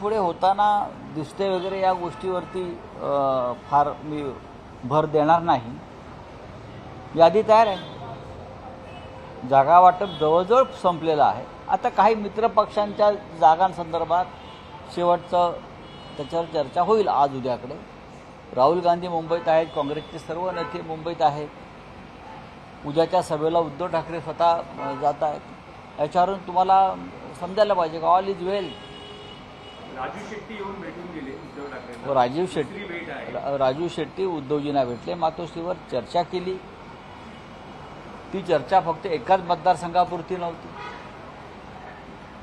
पुढे होताना दिसते वगैरे या गोष्टीवरती फार मी भर देणार नाही. यादी तयार आहे. जागा वाटप जवळजवळ संपलेलं आहे. आता काही मित्रपक्षांच्या जागांसंदर्भात शेवटचं त्याच्यावर चर्चा होईल आज उद्याकडे. राहुल गांधी मुंबईत आहेत काँग्रेसचे सर्व नेते मुंबईत आहेत. उद्याच्या सभेला उद्धव ठाकरे स्वतः जात आहेत. याच्यावरून तुम्हाला समजायला पाहिजे का all is well Raju Shetti येऊन भेटून गेले उद्धव ठाकरे राजीव दुसरी शेट्टी भेट आहे. राजू शेट्टी उद्धवजींना भेटले. मातोश्रीवर चर्चा केली. ती चर्चा फक्त एकाच मतदारसंघापुरती नव्हती.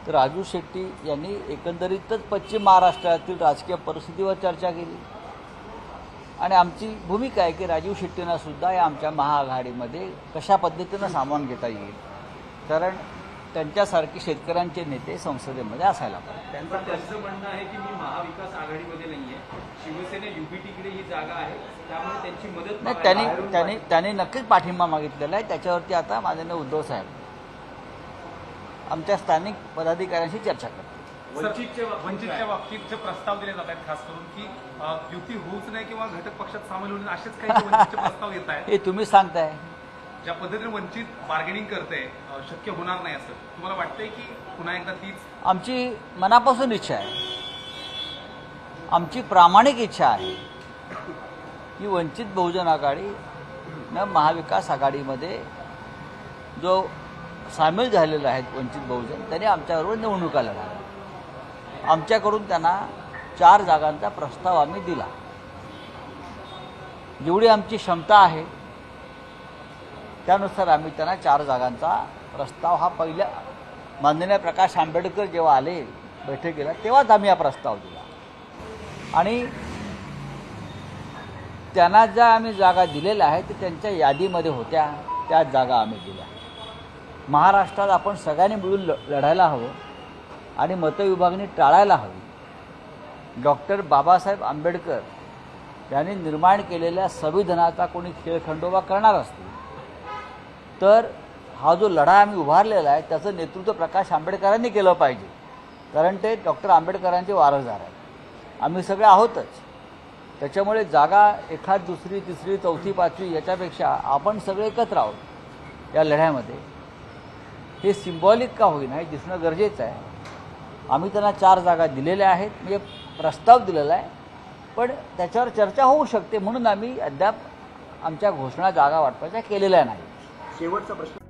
तर राजू शेट्टी यांनी एकंदरीतच पश्चिम महाराष्ट्रातील राजकीय परिस्थितीवर चर्चा केली. आणि आमची भूमिका आहे की राजीव शेट्टींना सुद्धा या आमच्या महाआघाडीमध्ये कशा पद्धतीनं सामावून घेता येईल. कारण त्यांच्यासारखे शेतकऱ्यांचे नेते संसदेमध्ये असायला पाहिजे. त्यांचं त्यांचं म्हणणं आहे की मी महाविकास आघाडीमध्ये नाहीये. शिवसेना युबीटीकडे ही जागा आहे. त्यामुळे त्यांची मदत नाही त्यांनी त्यांनी त्यांनी नक्कीच पाठिंबा मागितलेला आहे. त्याच्यावरती आता माननीय उद्धव साहेब आमच्या स्थानिक पदाधिकाऱ्यांशी चर्चा करतो वंचितच्या बाबतीत वंचितच्या काय? बाबतीत जे प्रस्ताव दिले जात आहेत खास करून की युती होऊच नाही किंवा घटक पक्षात सामील होईल असेच काही वंचितचे प्रस्ताव येत आहेत. हे तुम्ही सांगताय. ज्या पद्धतीने वंचित बार्गेनिंग करते शक्य होणार नाही असं. तुम्हाला वाटतंय की पुन्हा एकदा तीच? आमची मनापासून इच्छा आहे. आमची प्रामाणिक इच्छा आहे की वंचित बहुजन आघाडी न महाविकास आघाडीमध्ये जो सामील झालेला आहे वंचित बहुजन त्यांनी आमच्याबरोबर निवडणुका लढा आमच्याकडून त्यांना चार जागांचा प्रस्ताव आम्ही दिला. जेवढी आमची क्षमता आहे. त्यानुसार आम्ही त्यांना चार जागांचा प्रस्ताव हा पहिल्या माननीय प्रकाश आंबेडकर जेव्हा आले बैठकीला तेव्हाच आम्ही हा प्रस्ताव दिला. आणि त्यांना ज्या आम्ही जागा दिलेल्या आहेत ते त्यांच्या यादीमध्ये होत्या त्या जागा आम्ही दिल्या. महाराष्ट्रात आपण सगळ्यांनी मिळून ल लढायला हवं आणि मतविभागणी टाळायला हवी. डॉक्टर बाबासाहेब आंबेडकर यांनी निर्माण केलेल्या संविधानाचा कोणी खेळखंडोबा करणार असतील तर हा जो लढा आम्ही उभारलेला आहे त्याचं नेतृत्व प्रकाश आंबेडकरांनी केलं पाहिजे. कारण ते डॉक्टर आंबेडकरांचे वारसदार आहेत. आम्ही सगळे आहोतच. त्याच्यामुळे जागा एखाद दुसरी तिसरी चौथी पाचवी याच्यापेक्षा आपण सगळे एकत्र आहोत या लढ्यामध्ये. हे सिम्बॉलिक का होईना हे दिसणं गरजेचं आहे. आम्ही त्यांना चार जागा दिलेल्या आहेत. म्हणजे प्रस्ताव दिलेला आहे. पण त्याच्यावर चर्चा होऊ शकते म्हणून आम्ही अद्याप आमच्या घोषणा जागा वाटपाच्या केलेल्या नाही शेवटचा प्रश्न